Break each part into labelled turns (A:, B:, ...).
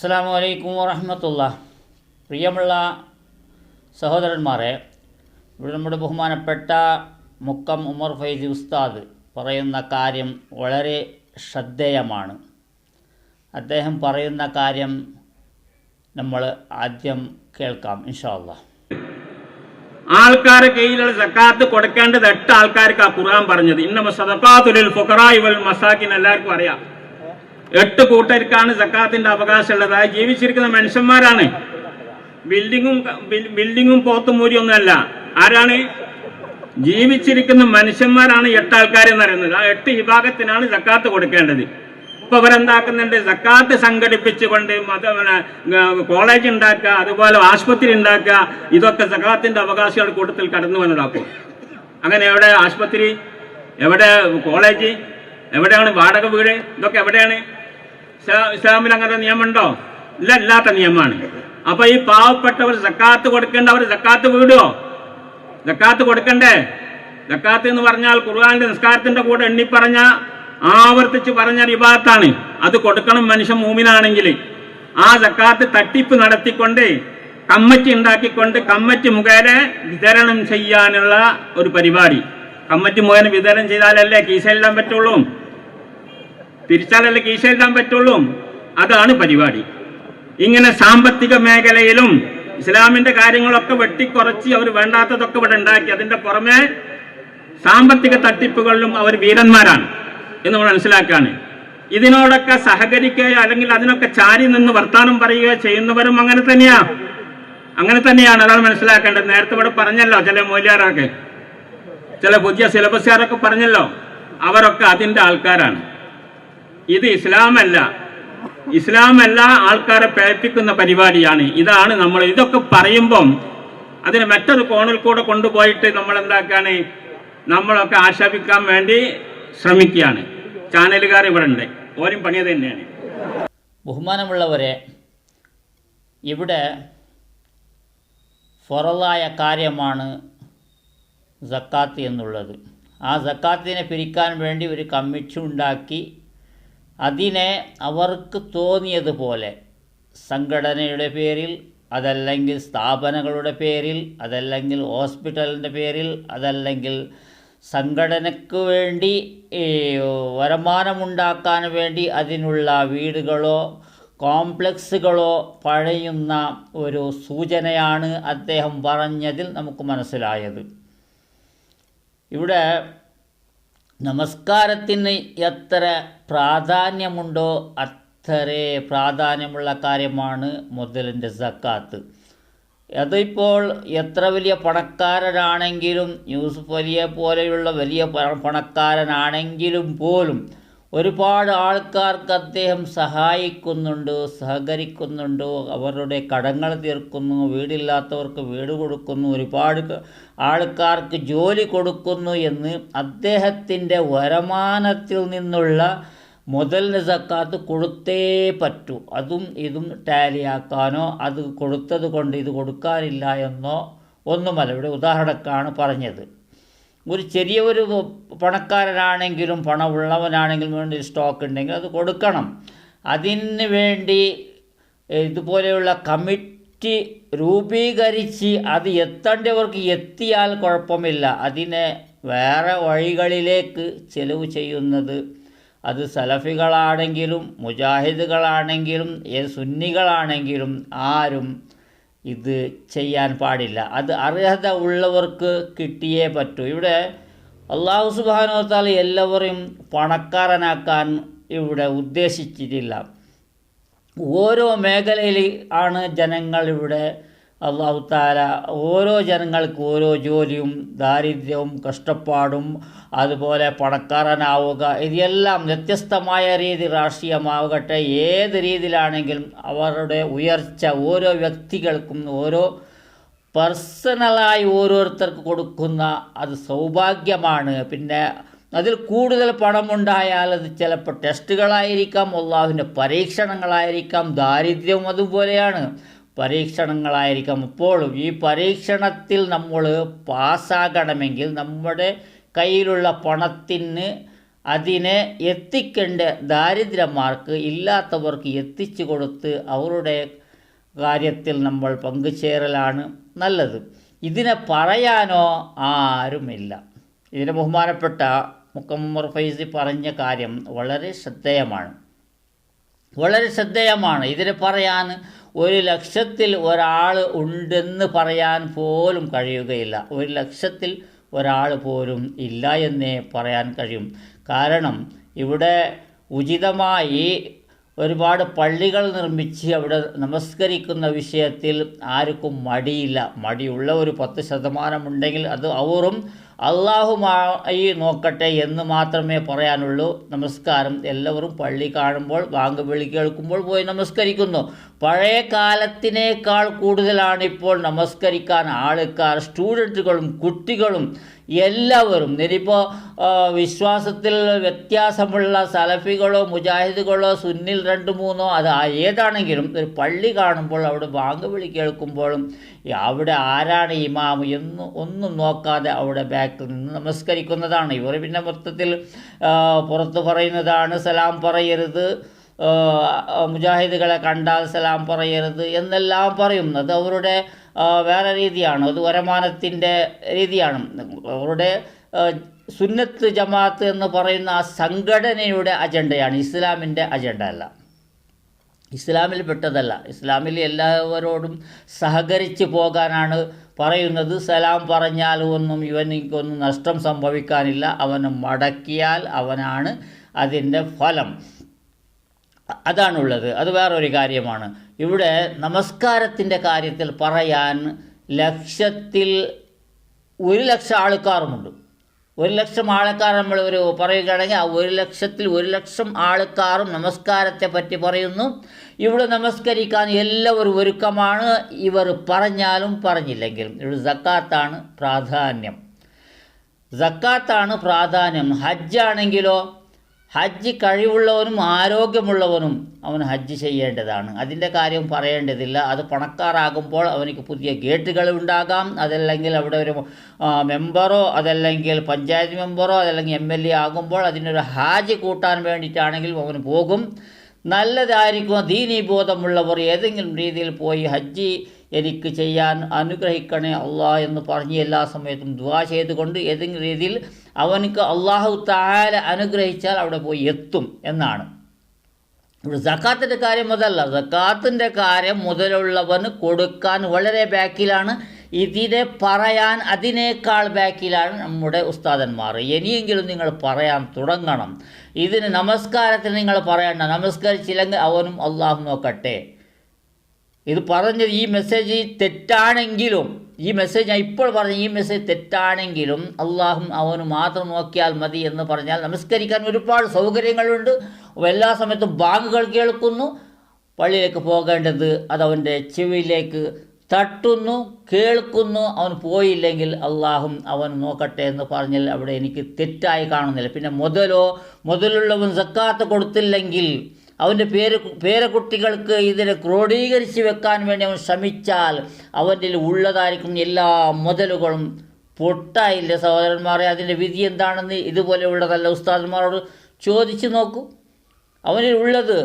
A: അസ്സാം അലൈക്കും വറഹമത്തുള്ള പ്രിയമുള്ള സഹോദരന്മാരെ ഇവിടെ നമ്മുടെ ബഹുമാനപ്പെട്ട മുക്കം ഉമർ ഫൈസി ഉസ്താദ് പറയുന്ന കാര്യം വളരെ ശ്രദ്ധേയമാണ്. അദ്ദേഹം പറയുന്ന കാര്യം നമ്മൾ ആദ്യം കേൾക്കാം ഇൻഷാല്ല
B: ആൾക്കാരെ കയ്യിലുള്ള സക്കാത്ത് കൊടുക്കേണ്ടത് എട്ട് ആൾക്കാർക്ക് ആ ഖുർആൻ പറഞ്ഞത്. ഇന്ന സദക്കാത്തുലിൽ ഫുഖറായി വൽ മസാക്കിൻ എല്ലാവർക്കും അറിയാം. എട്ട് കൂട്ടർക്കാണ് സക്കാത്തിന്റെ അവകാശമുള്ളത്. അത് ജീവിച്ചിരിക്കുന്ന മനുഷ്യന്മാരാണ്. ബിൽഡിങ്ങും ബിൽ- ബിൽഡിങ്ങും പോത്തുമൂരി ഒന്നുമല്ല ആരാണ്? ജീവിച്ചിരിക്കുന്ന മനുഷ്യന്മാരാണ് എട്ട് ആൾക്കാർ എന്ന് പറയുന്നത്. ആ എട്ട് വിഭാഗത്തിനാണ് സക്കാത്ത് കൊടുക്കേണ്ടത്. ഇപ്പൊ അവരെന്താക്കുന്നുണ്ട് സക്കാത്ത് സംഘടിപ്പിച്ചുകൊണ്ട് മത കോളേജ് ഉണ്ടാക്കുക അതുപോലെ ആശുപത്രി ഉണ്ടാക്കുക ഇതൊക്കെ സക്കാത്തിന്റെ അവകാശികളുടെ കൂട്ടത്തിൽ കടന്നു വന്നതാക്കും. അങ്ങനെ എവിടെ ആശുപത്രി? എവിടെ കോളേജ്? എവിടെയാണ് വാടക വീട്? ഇതൊക്കെ എവിടെയാണ്? ഇസ്ലാമിൽ അങ്ങനെ നിയമമുണ്ടോ? ഇല്ല ഇല്ലാത്ത നിയമമാണ്. അപ്പൊ ഈ പാവപ്പെട്ടവർ സക്കാത്ത് കൊടുക്കേണ്ട അവർ സക്കാത്ത് വീടുവോ? സക്കാത്ത് കൊടുക്കണ്ടേ? സക്കാത്ത് എന്ന് പറഞ്ഞാൽ ഖുർആാന്റെ നിസ്കാരത്തിന്റെ കൂടെ എണ്ണിപ്പറഞ്ഞ ആവർത്തിച്ച് പറഞ്ഞ വിഭാഗത്താണ് അത് കൊടുക്കണം മനുഷ്യൻ മൂമിനാണെങ്കിൽ. ആ സക്കാത്ത് തട്ടിപ്പ് നടത്തിക്കൊണ്ട് കമ്മറ്റി ഉണ്ടാക്കിക്കൊണ്ട് കമ്മറ്റി മുഖേന വിതരണം ചെയ്യാനുള്ള ഒരു പരിപാടി. കമ്മറ്റി മുഖേന വിതരണം ചെയ്താലല്ലേ കീശയിലിടാൻ പറ്റുള്ളൂ. തിരിച്ചാലല്ലേ എഴുതാൻ പറ്റുള്ളൂ? അതാണ് പരിപാടി. ഇങ്ങനെ സാമ്പത്തിക മേഖലയിലും ഇസ്ലാമിന്റെ കാര്യങ്ങളൊക്കെ വെട്ടിക്കുറച്ച് അവർ വേണ്ടാത്തതൊക്കെ ഇവിടെ ഉണ്ടാക്കി. അതിന്റെ പുറമെ സാമ്പത്തിക തട്ടിപ്പുകളിലും അവർ വീരന്മാരാണ് എന്ന് നമ്മൾ മനസ്സിലാക്കുകയാണ്. ഇതിനോടൊക്കെ സഹകരിക്കുകയോ അല്ലെങ്കിൽ അതിനൊക്കെ ചാരി നിന്ന് വർത്താനം പറയുകയോ ചെയ്യുന്നവരും അങ്ങനെ തന്നെയാ. അങ്ങനെ തന്നെയാണ് അതാണ് മനസ്സിലാക്കേണ്ടത്. നേരത്തെ ഇവിടെ പറഞ്ഞല്ലോ ചില മൂല്യാറൊക്കെ ചില പുതിയ സിലബസുകാരൊക്കെ പറഞ്ഞല്ലോ. അവരൊക്കെ അതിന്റെ ആൾക്കാരാണ്. ഇത് ഇസ്ലാമല്ല. ഇസ്ലാമല്ല ആൾക്കാരെ പേപ്പിക്കുന്ന പരിപാടിയാണ്. ഇതാണ് നമ്മൾ ഇതൊക്കെ പറയുമ്പം അതിന് മറ്റൊരു കോണിൽ കൂടെ കൊണ്ടുപോയിട്ട് നമ്മൾ എന്താക്കാണ് നമ്മളൊക്കെ ആക്ഷേപിക്കാൻ വേണ്ടി ശ്രമിക്കുകയാണ്. ചാനലുകാർ ഇവിടെ ഉണ്ട്. ഓരും പണിയത് തന്നെയാണ്.
A: ബഹുമാനമുള്ളവരെ ഇവിടെ ഫറലായ കാര്യമാണ് സക്കാത്ത് എന്നുള്ളത്. ആ സക്കാത്തിനെ പിരിക്കാൻ വേണ്ടി ഒരു കമ്മിറ്റി ഉണ്ടാക്കി അതിനെ അവർക്ക് തോന്നിയതുപോലെ. സംഘടനയുടെ പേരിൽ അതല്ലെങ്കിൽ സ്ഥാപനങ്ങളുടെ പേരിൽ അതല്ലെങ്കിൽ ഹോസ്പിറ്റലിന്റെ പേരിൽ അതല്ലെങ്കിൽ സംഘടനയ്ക്ക് വേണ്ടി വരുമാനമുണ്ടാക്കാൻ വേണ്ടി അതിനുള്ള വീടുകളോ കോംപ്ലക്സുകളോ പഴയുന്ന ഒരു സൂചനയാണ് അദ്ദേഹം പറഞ്ഞതിൽ നമുക്ക് മനസ്സിലായത്. ഇവിടെ നമസ്കാരത്തിന് എത്ര പ്രാധാന്യമുണ്ടോ അത്രേ പ്രാധാന്യമുള്ള കാര്യമാണ് മുതലിന്റെ സക്കാത്ത്. അതിപ്പോൾ എത്ര വലിയ പണക്കാരനാണെങ്കിലും യൂസുഫ് അലിയെ പോലെയുള്ള വലിയ പണക്കാരനാണെങ്കിലും പോലും ഒരുപാട് ആൾക്കാർക്ക് അദ്ദേഹം സഹായിക്കുന്നുണ്ട് സഹകരിക്കുന്നുണ്ട് അവരുടെ കടങ്ങൾ തീർക്കുന്നു വീടില്ലാത്തവർക്ക് വീട് കൊടുക്കുന്നു ഒരുപാട് ആൾക്കാർക്ക് ജോലി കൊടുക്കുന്നു എന്ന് അദ്ദേഹത്തിന്റെ വരുമാനത്തിൽ നിന്നുള്ള മുതലിന് സക്കാത്ത് കൊടുത്തേ പറ്റൂ. അതും ഇതും ടാലിയാക്കാനോ അത് കൊടുത്തത് കൊണ്ട് ഇത് കൊടുക്കാനില്ല എന്നോ ഒന്നുമല്ല. ഇവിടെ ഉദാഹരണക്കാണ് പറഞ്ഞത്. ഒരു ചെറിയ ഒരു പണക്കാരനാണെങ്കിലും പണമുള്ളവനാണെങ്കിലും വേണ്ടി സ്റ്റോക്ക് ഉണ്ടെങ്കിൽ അത് കൊടുക്കണം. അതിന് വേണ്ടി ഇതുപോലെയുള്ള കമ്മിറ്റി രൂപീകരിച്ച് അത് എത്തേണ്ടവർക്ക് എത്തിയാൽ കുഴപ്പമില്ല. അതിനെ വേറെ വഴികളിലേക്ക് ചെലവ് ചെയ്യുന്നത് അത് സലഫികളാണെങ്കിലും മുജാഹിദുകളാണെങ്കിലും സുന്നികളാണെങ്കിലും ആരും ഇത് ചെയ്യാൻ പാടില്ല. അത് അർഹത ഉള്ളവർക്ക് കിട്ടിയേ പറ്റൂ. ഇവിടെ അള്ളാഹു സുബാനോത്താൽ എല്ലാവരെയും പണക്കാരനാക്കാൻ ഇവിടെ ഉദ്ദേശിച്ചിട്ടില്ല. ഓരോ മേഖലയിൽ ആണ് ജനങ്ങൾ ഇവിടെ അള്ളാഹു താല ഓരോ ജനങ്ങൾക്ക് ഓരോ ജോലിയും ദാരിദ്ര്യവും കഷ്ടപ്പാടും അതുപോലെ പണക്കാരനാവുക ഇതെല്ലാം വ്യത്യസ്തമായ രീതി രാഷ്ട്രീയമാവട്ടെ ഏത് രീതിയിലാണെങ്കിലും അവരുടെ ഉയർച്ച ഓരോ വ്യക്തികൾക്കും ഓരോ പേഴ്സണലായി ഓരോരുത്തർക്ക് കൊടുക്കുന്ന അത് സൗഭാഗ്യമാണ്. പിന്നെ അതിൽ കൂടുതൽ പണമുണ്ടായാൽ അത് ചിലപ്പോൾ ടെസ്റ്റുകളായിരിക്കാം അള്ളാഹുവിന്റെ പരീക്ഷണങ്ങളായിരിക്കാം ദാരിദ്ര്യവും അതുപോലെയാണ്. പരീക്ഷണങ്ങളായിരിക്കാം. ഇപ്പോഴും ഈ പരീക്ഷണത്തിൽ നമ്മൾ പാസ്സാകണമെങ്കിൽ നമ്മുടെ കയ്യിലുള്ള പണത്തിന് അതിനെ എത്തിക്കേണ്ട ദാരിദ്ര്യമാർക്ക് ഇല്ലാത്തവർക്ക് എത്തിച്ചു കൊടുത്ത് അവരുടെ കാര്യത്തിൽ നമ്മൾ പങ്കുചേരലാണ് നല്ലത്. ഇതിനെ പറയാനോ ആരുമില്ല. ഇതിന് ബഹുമാനപ്പെട്ട മുക്കമ്മർ ഫൈസി പറഞ്ഞ കാര്യം വളരെ ശ്രദ്ധേയമാണ്. വളരെ ശ്രദ്ധേയമാണ്. ഇതിനെ പറയാൻ ഒരു ലക്ഷത്തിൽ ഒരാൾ ഉണ്ടെന്ന് പറയാൻ പോലും കഴിയുകയില്ല. ഒരു ലക്ഷത്തിൽ ഒരാൾ പോലും ഇല്ല എന്നേ പറയാൻ കഴിയും. കാരണം ഇവിടെ ഉചിതമായി ഒരുപാട് പള്ളികൾ നിർമ്മിച്ച് അവിടെ നമസ്കരിക്കുന്ന വിഷയത്തിൽ ആർക്കും മടിയില്ല. മടിയുള്ള ഒരു പത്ത് ശതമാനമുണ്ടെങ്കിൽ അത് അവരും അള്ളാഹുമായി നോക്കട്ടെ എന്ന് മാത്രമേ പറയാനുള്ളൂ. നമസ്കാരം. എല്ലാവരും പള്ളി കാണുമ്പോൾ ബാങ്ക് വിളി കേൾക്കുമ്പോൾ പോയി നമസ്കരിക്കുന്നു. പഴയ കാലത്തിനേക്കാൾ കൂടുതലാണ് ഇപ്പോൾ നമസ്കരിക്കാൻ ആൾക്കാർ സ്റ്റുഡന്റുകളും കുട്ടികളും എല്ലാവരും. ഇനിയിപ്പോൾ വിശ്വാസത്തിൽ വ്യത്യാസമുള്ള സലഫികളോ മുജാഹിദുകളോ സുന്നിൽ രണ്ട് മൂന്നോ അത് ഏതാണെങ്കിലും ഒരു പള്ളി കാണുമ്പോൾ അവിടെ ബാങ്ക് വിളി കേൾക്കുമ്പോഴും അവിടെ ആരാണ് ഇമാം എന്ന് ഒന്നും നോക്കാതെ അവിടെ ബാക്കിൽ നിന്ന് നമസ്കരിക്കുന്നതാണ്. ഇവർ പിന്നെ മൊത്തത്തിൽ പുറത്ത് പറയുന്നതാണ് സലാം പറയരുത്. മുജാഹിദുകളെ കണ്ടാൽ സലാം പറയരുത് എന്നെല്ലാം പറയും. അത് അവരുടെ വേറെ രീതിയാണ്. അത് വരമാനത്തിന്റെ രീതിയാണ്. അവരുടെ സുന്നത്ത് ജമാഅത്ത് എന്ന് പറയുന്ന ആ സംഘടനയുടെ അജണ്ടയാണ്. ഇസ്ലാമിന്റെ അജണ്ട അല്ല. ഇസ്ലാമിൽ പെട്ടതല്ല. ഇസ്ലാമിൽ എല്ലാവരോടും സഹകരിച്ച് പോകാനാണ് പറയുന്നത് സലാം പറഞ്ഞാൽ ഒന്നും ഇവനിക്കൊന്നും നഷ്ടം സംഭവിക്കാനില്ല. അവന് മടക്കിയാൽ അവനാണ് അതിന്റെ ഫലം. അതാണുള്ളത്. അത് വേറൊരു കാര്യമാണ്. ഇവിടെ നമസ്കാരത്തിന്റെ കാര്യത്തിൽ പറയാൻ ലക്ഷത്തിൽ ഒരു ലക്ഷം ആൾക്കാരുമുണ്ട്. ഒരു ലക്ഷം ആൾക്കാർ നമ്മൾ ഒരു പറയുകയാണെങ്കിൽ ആ ഒരു ലക്ഷത്തിൽ ഒരു ലക്ഷം ആൾക്കാരും നമസ്കാരത്തെ പറ്റി പറയുന്നു. ഇവിടെ നമസ്കരിക്കാൻ എല്ലാവരും ഒരുക്കമാണ്. ഇവർ പറഞ്ഞാലും പറഞ്ഞില്ലെങ്കിലും ഇവിടെ സക്കാത്താണ് പ്രാധാന്യം. സക്കാത്താണ് പ്രാധാന്യം. ഹജ്ജാണെങ്കിലോ ഹജ്ജ് കഴിവുള്ളവനും ആരോഗ്യമുള്ളവനും അവൻ ഹജ്ജ് ചെയ്യേണ്ടതാണ്. അതിന്റെ കാര്യം പറയേണ്ടതില്ല. അത് പണക്കാരാകുമ്പോൾ അവനിക്ക് പുതിയ ഗേറ്റുകൾ ഉണ്ടാകാം. അതല്ലെങ്കിൽ അവിടെ ഒരു മെമ്പറോ അതല്ലെങ്കിൽ പഞ്ചായത്ത് മെമ്പറോ അതല്ലെങ്കിൽ എം എൽ എ ആകുമ്പോൾ അതിനൊരു ഹാജ് കൂട്ടാൻ വേണ്ടിയിട്ടാണെങ്കിലും അവന് പോകും. നല്ലതായിരിക്കും. ദീനീബോധമുള്ളവർ ഏതെങ്കിലും രീതിയിൽ പോയി ഹജ്ജ് എനിക്ക് ചെയ്യാൻ അനുഗ്രഹിക്കണേ അള്ളാഹ് എന്ന് പറഞ്ഞ് എല്ലാ സമയത്തും ദുവാ ചെയ്തുകൊണ്ട് ഏതെങ്കിലും രീതിയിൽ അവനക്ക് അള്ളാഹു താര അനുഗ്രഹിച്ചാൽ അവിടെ പോയി എത്തും എന്നാണ്. ഇവിടെ സക്കാത്തിന്റെ കാര്യം മുതലല്ല സക്കാത്തിന്റെ കാര്യം മുതലുള്ളവന് കൊടുക്കാൻ വളരെ ബാക്കിലാണ്. ഇതിനെ പറയാൻ അതിനേക്കാൾ ബാക്കിലാണ് നമ്മുടെ ഉസ്താദന്മാർ. ഇനിയെങ്കിലും നിങ്ങൾ പറയാൻ തുടങ്ങണം. ഇതിന് നമസ്കാരത്തിന് നിങ്ങൾ പറയണ്ട. നമസ്കരിച്ചില്ലെങ്കിൽ അവനും അള്ളാഹു നോക്കട്ടെ. ഇത് പറഞ്ഞത് ഈ മെസ്സേജ് തെറ്റാണെങ്കിലും ഈ മെസ്സേജ് ഞാൻ ഇപ്പോൾ പറഞ്ഞ ഈ മെസ്സേജ് തെറ്റാണെങ്കിലും അള്ളാഹും അവന് മാത്രം നോക്കിയാൽ മതി എന്ന് പറഞ്ഞാൽ നമസ്കരിക്കാൻ ഒരുപാട് സൗകര്യങ്ങളുണ്ട്. എല്ലാ സമയത്തും ബാങ്കുകൾ കേൾക്കുന്നു. പള്ളിയിലേക്ക് പോകേണ്ടത് അത് അവന്റെ ചെവിയിലേക്ക് തട്ടുന്നു കേൾക്കുന്നു. അവൻ പോയില്ലെങ്കിൽ അള്ളാഹും അവൻ നോക്കട്ടെ എന്ന് പറഞ്ഞാൽ അവിടെ എനിക്ക് തെറ്റായി കാണുന്നില്ല. പിന്നെ മുതലോ മുതലുള്ളവൻ സക്കാത്ത് കൊടുത്തില്ലെങ്കിൽ അവന്റെ പേര് പേരക്കുട്ടികൾക്ക് ഇതിനെ ക്രോഡീകരിച്ച് വെക്കാൻ വേണ്ടി അവൻ ശ്രമിച്ചാൽ അവന്റെ ഉള്ളതായിരിക്കും എല്ലാ മുതലുകളും പൊട്ടായില്ല സഹോദരന്മാരെ? അതിന്റെ വിധി എന്താണെന്ന് ഇതുപോലെയുള്ള നല്ല ഉസ്താദന്മാരോട് ചോദിച്ചു നോക്കൂ. അവനിൽ ഉള്ളത്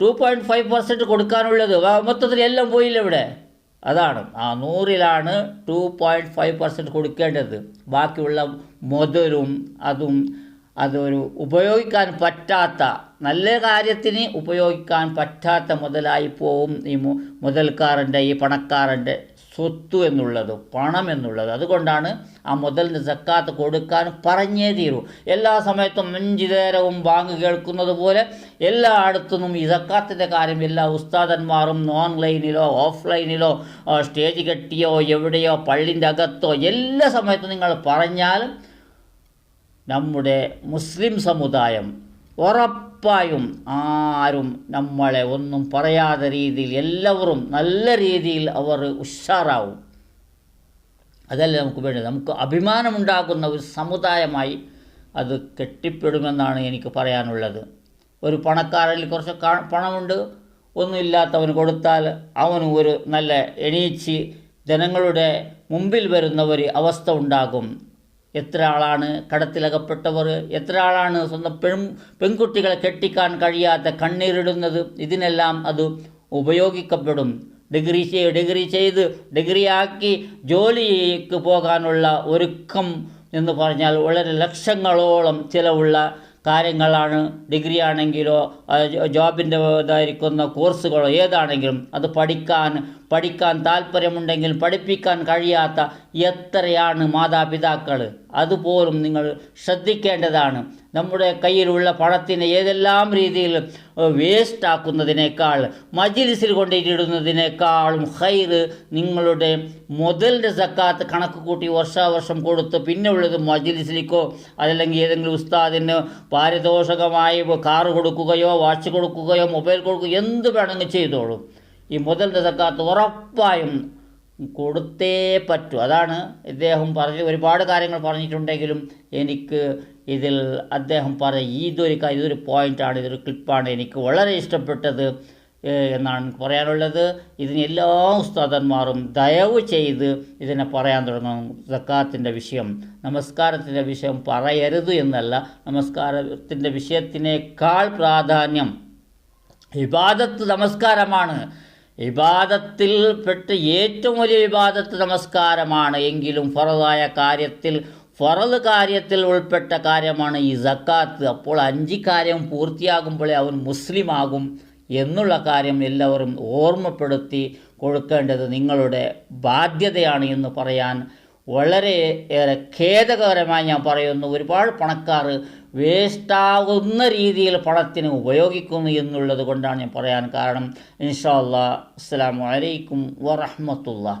A: ടു പോയിന്റ് ഫൈവ് പെർസെന്റ് കൊടുക്കാനുള്ളത്. മൊത്തത്തിൽ എല്ലാം പോയില്ല ഇവിടെ? അതാണ്. ആ നൂറിലാണ് ടു പോയിന്റ് ഫൈവ് പെർസെന്റ് കൊടുക്കേണ്ടത്. ബാക്കിയുള്ള മുതലും അതും അതൊരു ഉപയോഗിക്കാൻ പറ്റാത്ത നല്ല കാര്യത്തിന് ഉപയോഗിക്കാൻ പറ്റാത്ത മുതലായി പോവും ഈ മുതൽക്കാരന്റെ ഈ പണക്കാരന്റെ സ്വത്ത് എന്നുള്ളത് പണം എന്നുള്ളത്. അതുകൊണ്ടാണ് ആ മുതലിന് സക്കാത്ത് കൊടുക്കാൻ പറഞ്ഞേ തീരൂ. എല്ലാ സമയത്തും അഞ്ചു നേരവും ബാങ്ക് കേൾക്കുന്നത് പോലെ എല്ലായിടത്തുനിന്നും ഈ സക്കാത്തിന്റെ കാര്യം എല്ലാ ഉസ്താദന്മാരും ഓൺലൈനിലോ ഓഫ്ലൈനിലോ സ്റ്റേജ് കെട്ടിയോ എവിടെയോ പള്ളിന്റെ അകത്തോ എല്ലാ സമയത്തും നിങ്ങൾ പറഞ്ഞാലും നമ്മുടെ മുസ്ലിം സമുദായം ഉറപ്പായും ആരും നമ്മളെ ഒന്നും പറയാതെ രീതിയിൽ എല്ലാവരും നല്ല രീതിയിൽ അവർ ഉഷാറാവും. അതല്ലേ നമുക്ക് വേണ്ടത്? നമുക്ക് അഭിമാനമുണ്ടാക്കുന്ന ഒരു സമുദായമായി അത് കെട്ടിപ്പെടുമെന്നാണ് എനിക്ക് പറയാനുള്ളത്. ഒരു പണക്കാരനിൽ കുറച്ച് പണമുണ്ട്. ഒന്നുമില്ലാത്തവന് കൊടുത്താൽ അവനും ഒരു നല്ല എണീച്ച് ജനങ്ങളുടെ മുമ്പിൽ വരുന്ന ഒരു അവസ്ഥ ഉണ്ടാകും. എത്ര ആളാണ് കടത്തിലകപ്പെട്ടവർ എത്ര ആളാണ് സ്വന്തം പെൺ പെൺകുട്ടികളെ കെട്ടിക്കാൻ കഴിയാത്ത കണ്ണീരിടുന്നത് ഇതിനെല്ലാം അത് ഉപയോഗിക്കപ്പെടും. ഡിഗ്രി ചെയ്ത് ഡിഗ്രി ചെയ്ത് ഡിഗ്രിയാക്കി ജോലിക്ക് പോകാനുള്ള ഒരുക്കം എന്ന് പറഞ്ഞാൽ വളരെ ലക്ഷങ്ങളോളം ചിലവുള്ള കാര്യങ്ങളാണ്. ഡിഗ്രി ആണെങ്കിലോ ജോബിന്റെ ഇതായിരിക്കുന്ന കോഴ്സുകളോ ഏതാണെങ്കിലും അത് പഠിക്കാൻ പഠിക്കാൻ താല്പര്യമുണ്ടെങ്കിൽ പഠിപ്പിക്കാൻ കഴിയാത്ത എത്രയാണ് മാതാപിതാക്കൾ? അതുപോലും നിങ്ങൾ ശ്രദ്ധിക്കേണ്ടതാണ്. നമ്മുടെ കയ്യിലുള്ള പണത്തിനെ ഏതെല്ലാം രീതിയിൽ വേസ്റ്റ് ആക്കുന്നതിനേക്കാൾ മജിലിസിൽ കൊണ്ടിടുന്നതിനേക്കാളും ഹൈർ നിങ്ങളുടെ മുതലിന്റെ സക്കാത്ത് കണക്ക് കൂട്ടി വർഷാവർഷം കൊടുത്ത് പിന്നെ ഉള്ളത് മജിലിസിലേക്കോ അതല്ലെങ്കിൽ ഏതെങ്കിലും ഉസ്താദിന് പാരിതോഷകമായി കാറ് കൊടുക്കുകയോ വാച്ച് കൊടുക്കുകയോ മൊബൈൽ കൊടുക്കുകയോ എന്ത് വേണമെങ്കിൽ ചെയ്തോളൂ. ഈ മുതലിന്റെ സക്കാത്ത് ഉറപ്പായും കൊടുത്തേ പറ്റൂ. അതാണ് ഇദ്ദേഹം പറഞ്ഞ ഒരുപാട് കാര്യങ്ങൾ പറഞ്ഞിട്ടുണ്ടെങ്കിലും എനിക്ക് ഇതിൽ അദ്ദേഹം പറഞ്ഞ ഇതൊരു ഇതൊരു പോയിന്റാണ് ഇതൊരു ക്ലിപ്പാണ് എനിക്ക് വളരെ ഇഷ്ടപ്പെട്ടത് എന്നാണ് പറയാനുള്ളത്. ഇതിന് എല്ലാ ഉസ്താദന്മാരും ദയവ് ചെയ്ത് ഇതിനെ പറയാൻ തുടങ്ങണം സക്കാത്തിന്റെ വിഷയം നമസ്കാരത്തിന്റെ വിഷയം പറയരുത് എന്നല്ല. നമസ്കാരത്തിന്റെ വിഷയത്തിനേക്കാൾ പ്രാധാന്യം ഇബാദത്ത് നമസ്കാരമാണ്. ഇബാദത്തിൽ പെട്ട് ഏറ്റവും വലിയ ഇബാദത്ത് നമസ്കാരമാണ്. എങ്കിലും ഫറതായ കാര്യത്തിൽ ഫറദ് കാര്യത്തിൽ ഉൾപ്പെട്ട കാര്യമാണ് ഈ സക്കാത്ത്. അപ്പോൾ അഞ്ച് കാര്യം പൂർത്തിയാകുമ്പോഴേ അവൻ മുസ്ലിമാകും എന്നുള്ള കാര്യം എല്ലാവരും ഓർമ്മപ്പെടുത്തി കൊടുക്കേണ്ടത് നിങ്ങളുടെ ബാധ്യതയാണ് എന്ന് പറയാൻ വളരെ ഏറെ ഖേദകരമായി ഞാൻ പറയുന്നു. ഒരുപാട് പണക്കാർ വേസ്റ്റാകുന്ന രീതിയിൽ പണത്തിന് ഉപയോഗിക്കുന്നു എന്നുള്ളത് കൊണ്ടാണ് ഞാൻ പറയാൻ കാരണം. ഇൻഷാ അല്ലാ അസ്സലാമു അലൈക്കും വറഹ്മത്തുള്ളാഹി.